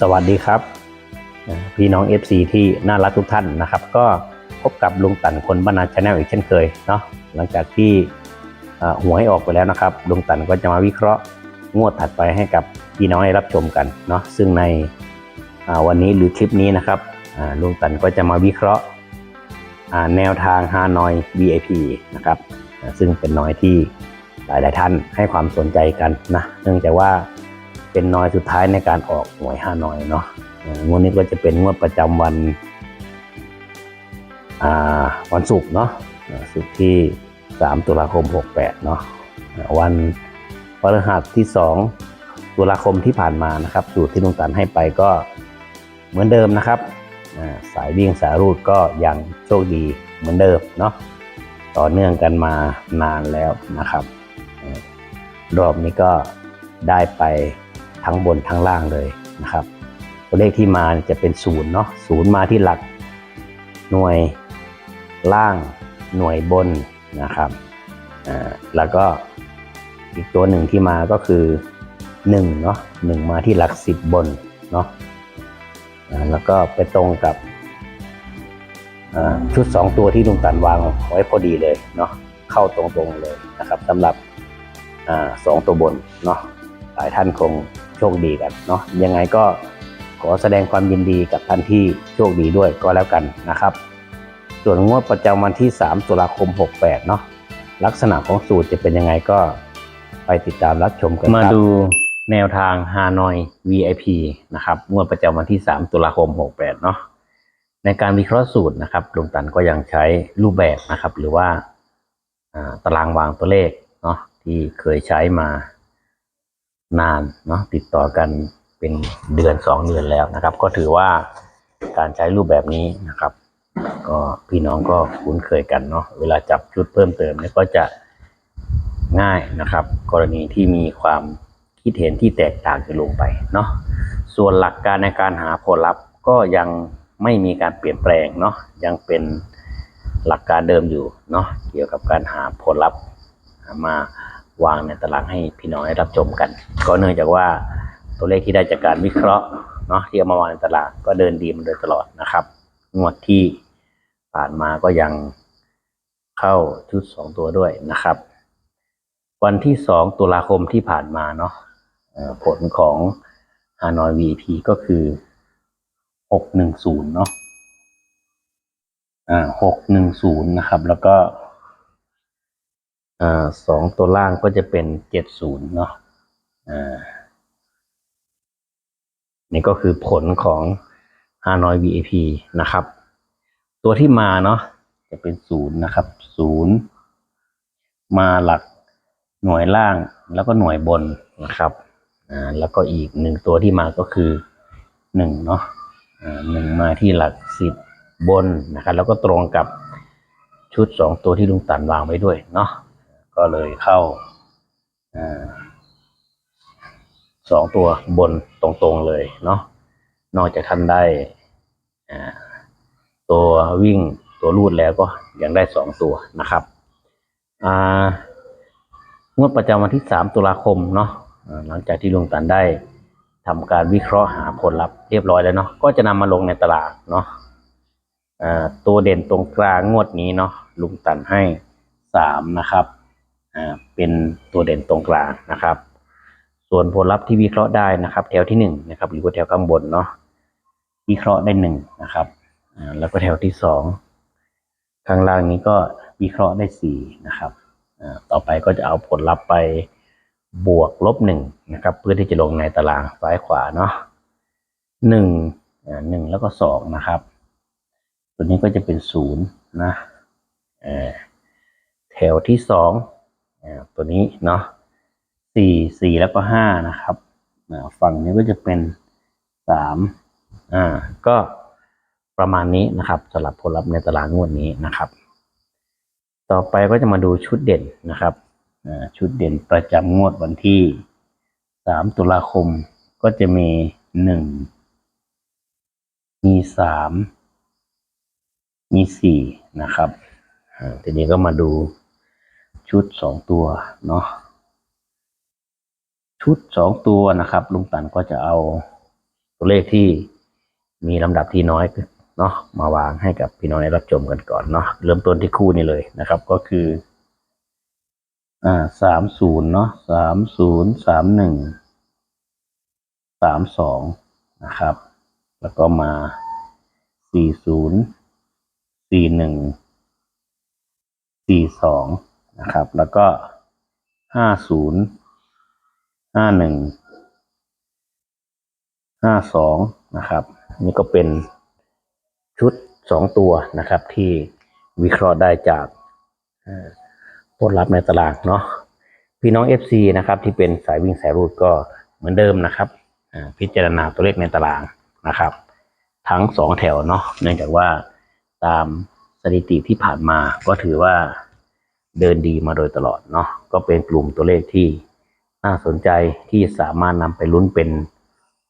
สวัสดีครับ พี่น้อง FC ที่น่ารักทุกท่านนะครับ ก็พบกับลุงตันคนบรรณาชาแนลอีกเช่นเคยเนาะหลังจากที่หวยออกไปแล้วนะครับลุงตันก็จะมาวิเคราะห์งวดถัดไปให้กับพี่น้องได้รับชมกันเนาะซึ่งในวันนี้หรือคลิปนี้นะครับลุงตันก็จะมาวิเคราะห์แนวทางฮานอย VIP นะครับซึ่งเป็นน้อยที่หลาย ๆ ท่านให้ความสนใจกันนะเนื่องจากว่า เป็นน้อยสุดท้ายในการออกหวยห้าน้อยเนาะงวดนี้ก็จะเป็นงวดประจำวันวันศุกร์เนาะศุกร์ที่ 3 ตุลาคม 68 เนาะวันพฤหัสที่ 2 ตุลาคมที่ผ่านมานะครับ สูตรที่ลุงตันให้ไปก็เหมือนเดิมนะครับ สายวิ่งสายรูดก็ยังโชคดีเหมือนเดิมเนาะต่อเนื่องกันมานานแล้วนะครับ รอบนี้ก็ได้ไป ทั้งบนทั้งล่างเลยนะครับ ตัวเลขที่มาจะเป็นศูนย์เนาะศูนย์มาที่หลัก หน่วยล่างหน่วยบนนะครับอ่าแล้วก็อีกตัวหนึ่งที่มาก็คือ1เนาะหนึ่งมาที่หลักสิบบนเนาะอ่าแล้วก็ไปตรงกับอ่าชุด 2 ตัวที่ลุงตันวางไว้พอดีเลยเนาะเข้าตรงๆเลยนะครับสำหรับอ่าสองตัวบนเนาะหลายท่านคง โชคดีกันเนาะยังไงก็ขอแสดงความยินดีกับท่านที่โชคดีด้วยก็แล้วกันนะครับ ส่วนงวดประจำวันที่ 3 ตุลาคม 68 เนาะลักษณะของสูตรจะเป็นยังไงก็ไปติดตามรับชมกันมาดูแนวทางฮานอย VIP นะครับงวดประจำวันที่ 3 ตุลาคม 68 เนาะในการวิเคราะห์สูตรนะครับลุงตันก็ยังใช้รูปแบบนะครับ หรือว่าอ่าตารางวางตัวเลขเนาะที่เคยใช้มา นานเนาะติดต่อกันเป็นเดือนสองเดือนแล้วนะครับ ก็ถือว่าการใช้รูปแบบนี้นะครับ ก็พี่น้องก็คุ้นเคยกันเนาะเวลาจับชุดเพิ่มเติมเนี่ยก็จะง่ายนะครับ กรณีที่มีความคิดเห็นที่แตกต่างกันลงไปเนาะส่วนหลักการในการหาผลลัพธ์ก็ยังไม่มีการเปลี่ยนแปลงเนาะยังเป็นหลักการเดิมอยู่เนาะเกี่ยวกับการหาผลลัพธ์มา วางในตารางให้พี่น้องได้รับชมกัน ก็เนื่องจากว่าตัวเลขที่ได้จากการวิเคราะห์เนาะที่เอามาวางในตารางก็เดินดีมาโดยตลอดนะครับ งวดที่ผ่านมาก็ยังเข้าชุดสองตัวด้วยนะครับ วันที่สองตุลาคมที่ผ่านมาเนาะผลของฮานอย VP ก็คือหกหนึ่งศูนย์เนาะอ่าหกหนึ่งศูนย์นะครับ แล้วก็ อ่าสองตัวล่างก็จะเป็นเจ็ดศูนย์เนาะอ่านี่ก็คือผลของฮานอย VIP นะครับ ตัวที่มาเนาะจะเป็นศูนย์นะครับศูนย์มาหลักหน่วยล่างแล้วก็หน่วยบนนะครับอ่าแล้วก็อีกหนึ่งตัวที่มาก็คือหนึ่งเนาะอ่าหนึ่งมาที่หลักสิบบนนะครับ แล้วก็ตรงกับชุดสองตัวที่ลุงตันวางไว้ด้วยเนาะ ก็เลยเข้าอสองตัวบนตรงๆเลยเนาะนอกจากท่านได้ตัววิ่งตัวรูดแล้วก็ยังได้สองตัวนะครับงวดประจำวันที่สามตุลาคมเนาะหลังจากที่ลุงตันได้ทำการวิเคราะห์หาผลลัพธ์เรียบร้อยแล้วเนาะก็จะนำมาลงในตลาดเนาะตัวเด่นตรงกลางงวดนี้เนาะลุงตันให้สามนะครับ เป็นตัวเด่นตรงกลางนะครับ ส่วนผลลัพธ์ที่วิเคราะห์ได้นะครับ แถวที่หนึ่งนะครับหรือว่าแถวข้างบนเนาะวิเคราะห์ได้หนึ่งนะครับแล้วก็แถวที่สองข้างล่างนี้ก็วิเคราะห์ได้สี่นะครับต่อไปก็จะเอาผลลัพธ์ไปบวกลบหนึ่งนะครับ เพื่อที่จะลงในตารางซ้ายขวาเนาะหนึ่งหนึ่งแล้วก็สองนะครับ ตัวนี้ก็จะเป็นศูนย์นะแถวที่สอง ตัวนี้เนาะสี่สี่แล้วก็ห้านะครับฝั่งนี้ก็จะเป็นสามอ่าก็ประมาณนี้นะครับสำหรับผลลัพธ์ในตารางงวดนี้นะครับ ต่อไปก็จะมาดูชุดเด่นนะครับชุดเด่นประจำงวดวันที่สามตุลาคมก็จะมีหนึ่งมีสามมีสี่นะครับทีนี้ก็มาดู ชุดสองตัวเนาะชุดสองตัวนะครับ ลุงตันก็จะเอาตัวเลขที่มีลำดับที่น้อยเนาะมาวางให้กับพี่น้องได้รับชมกันก่อนเนาะเริ่มต้นที่คู่นี้เลยนะครับ ก็คืออ่าสามศูนย์เนาะสามศูนย์สามหนึ่งสามสองนะครับ แล้วก็มาสี่ศูนย์สี่หนึ่งสี่สอง นะครับ แล้วก็ห้าศูนย์ห้าหนึ่งห้าสองนะครับ นี่ก็เป็นชุดสองตัวนะครับ ที่วิเคราะห์ได้จากผลลัพธ์ในตลาดเนาะพี่น้อง FC นะครับที่เป็นสายวิ่งสายรูดก็เหมือนเดิมนะครับพิจารณาตัวเลขในตารางนะครับ ทั้งสองแถวเนาะเนื่องจากว่าตามสถิติที่ผ่านมาก็ถือว่า เดินดีมาโดยตลอดเนาะก็เป็นกลุ่มตัวเลขที่น่าสนใจที่สามารถนำไปลุ้นเป็น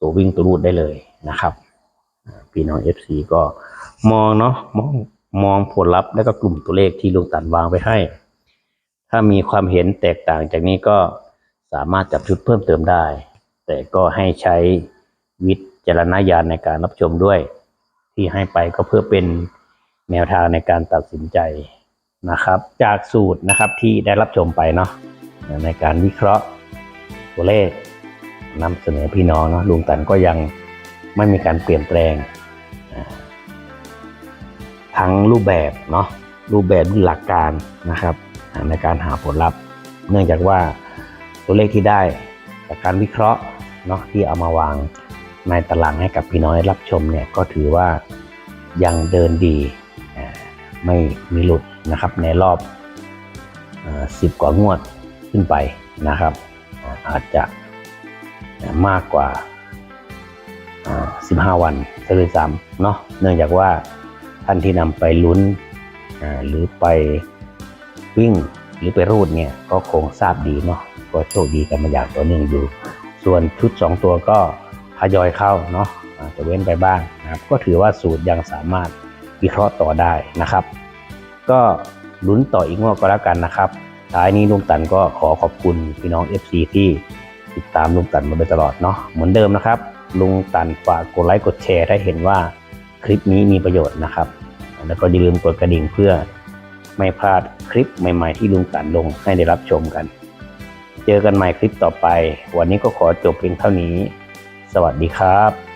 ตัววิ่งตัวรูดได้เลยนะครับพี่น้อง FC ก็มองเนาะมองมองผลลัพธ์และก็กลุ่มตัวเลขที่ลุงตันวางไว้ให้ ถ้ามีความเห็นแตกต่างจากนี้ก็สามารถจับชุดเพิ่มเติมได้ แต่ก็ให้ใช้วิจารณญาณในการรับชมด้วย ที่ให้ไปก็เพื่อเป็นแนวทางในการตัดสินใจ นะครับ จากสูตรนะครับที่ได้รับชมไปเนาะในการวิเคราะห์ตัวเลขนำเสนอพี่น้องเนาะลุงตันก็ยังไม่มีการเปลี่ยนแปลง ทั้งรูปแบบเนาะรูปแบบหลักการนะครับ ในการหาผลลัพธ์ เนื่องจากว่าตัวเลขที่ได้จากการวิเคราะห์เนาะที่เอามาวางในตารางให้กับพี่น้องได้รับชมเนี่ยก็ถือว่ายังเดินดี ไม่มีหลุดนะครับ ในรอบสิบกว่างวดขึ้นไปนะครับ อาจจะมากกว่า 15 วันซะเลยซ้ำเนาะเนื่องจากว่าท่านที่นำไปลุ้นหรือไปวิ่งหรือไปรูดเนี่ยก็คงทราบดีเนาะก็โชคดีกันมาอย่างต่อเนื่องอยู่ ส่วนชุด 2 ตัวก็ทยอยเข้าเนาะจจะเว้นไปบ้างนะครับ ก็ถือว่าสูตรยังสามารถ วิเคราะห์ต่อได้นะครับ ก็ลุ้นต่ออีกงวดก็แล้วกันนะครับท้ายนี้ลุงตันก็ขอขอบคุณพี่น้อง FC ที่ติดตามลุงตันมาโดยตลอดเนาะเหมือนเดิมนะครับ ลุงตันฝากกดไลค์กดแชร์ถ้าเห็นว่าคลิปนี้มีประโยชน์นะครับ แล้วก็อย่าลืมกดกระดิ่งเพื่อไม่พลาดคลิปใหม่ ๆ ที่ลุงตันลงให้ได้รับชมกัน เจอกันใหม่คลิปต่อไป วันนี้ก็ขอจบเพียงเท่านี้ สวัสดีครับ